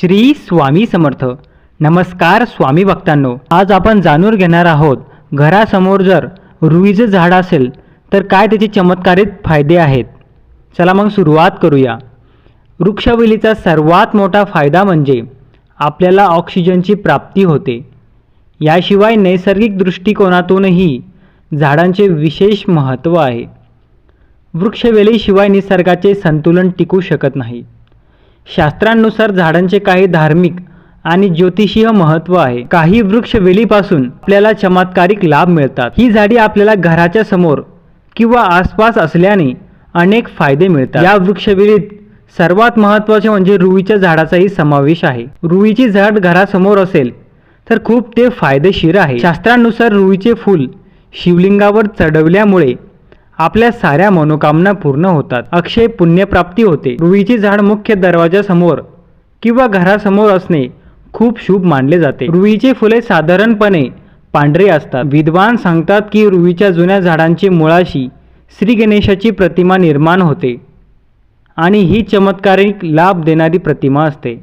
श्री स्वामी समर्थ. नमस्कार स्वामी भक्तांनो. आज आपण जाणून घेणार आहोत घरासमोर जर रुईचं झाड असेल तर काय त्याचे चमत्कारित फायदे आहेत? चला मग सुरुवात करूया. वृक्षवेलीचा सर्वात मोठा फायदा म्हणजे आपल्याला ऑक्सिजनची प्राप्ती होते. याशिवाय नैसर्गिक दृष्टिकोनातूनही झाडांचे विशेष महत्त्व आहे. वृक्षवेलीशिवाय निसर्गाचे संतुलन टिकू शकत नाही. शास्त्रांनुसार झाडांचे काही धार्मिक आणि ज्योतिषीय महत्त्व आहे. काही वृक्ष वेलीपासून आपल्याला चमत्कारिक लाभ मिळतात. ही झाडी आपल्याला घराच्या समोर किंवा आसपास असल्याने अनेक फायदे मिळतात. या वृक्षवेलीत सर्वात महत्त्वाचे म्हणजे रुईच्या झाडाचाही समावेश आहे. रुईची झाड घरासमोर असेल तर खूप ते फायदेशीर आहे. शास्त्रानुसार रुईचे फूल शिवलिंगावर चढवल्यामुळे आपल्या साऱ्या मनोकामना पूर्ण होतात. अक्षय पुण्यप्राप्ती होते. रुईचे झाड मुख्य दरवाजासमोर किंवा घरासमोर असणे खूप शुभ मानले जाते. रुईचे फुले साधारणपणे पांढरे असतात. विद्वान सांगतात की रुईच्या जुन्या झाडांची मुळाशी श्री गणेशाची प्रतिमा निर्माण होते आणि ही चमत्कारिक लाभ देणारी प्रतिमा असते.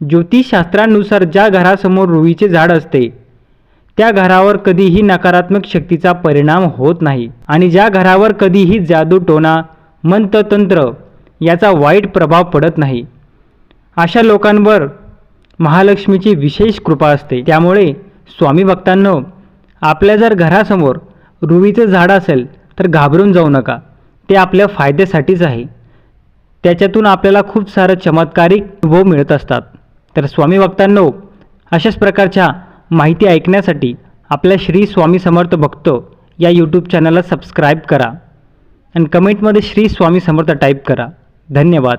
ज्योतिषशास्त्रानुसार ज्या घरासमोर रुईचे झाड असते त्या घरावर कधीही नकारात्मक शक्तीचा परिणाम होत नाही. आणि ज्या घरावर कधीही जादू टोना मंत्रतंत्र याचा वाईट प्रभाव पडत नाही. अशा लोकांवर महालक्ष्मीची विशेष कृपा असते. त्यामुळे स्वामी भक्तांनो आपल्या जर घरासमोर रुईचं झाड असेल तर घाबरून जाऊ नका. ते आपल्या फायद्यासाठीच आहे. त्याच्यातून आपल्याला खूप सारं चमत्कारिक अनुभव मिळत असतात. तर स्वामी भक्तांनो अशाच प्रकारच्या माहिती ऐकण्यासाठी आपल्या श्री स्वामी समर्थ भक्त या यूट्यूब चॅनलला सबस्क्राईब करा. आणि कमेंटमध्ये श्री स्वामी समर्थ टाईप करा. धन्यवाद.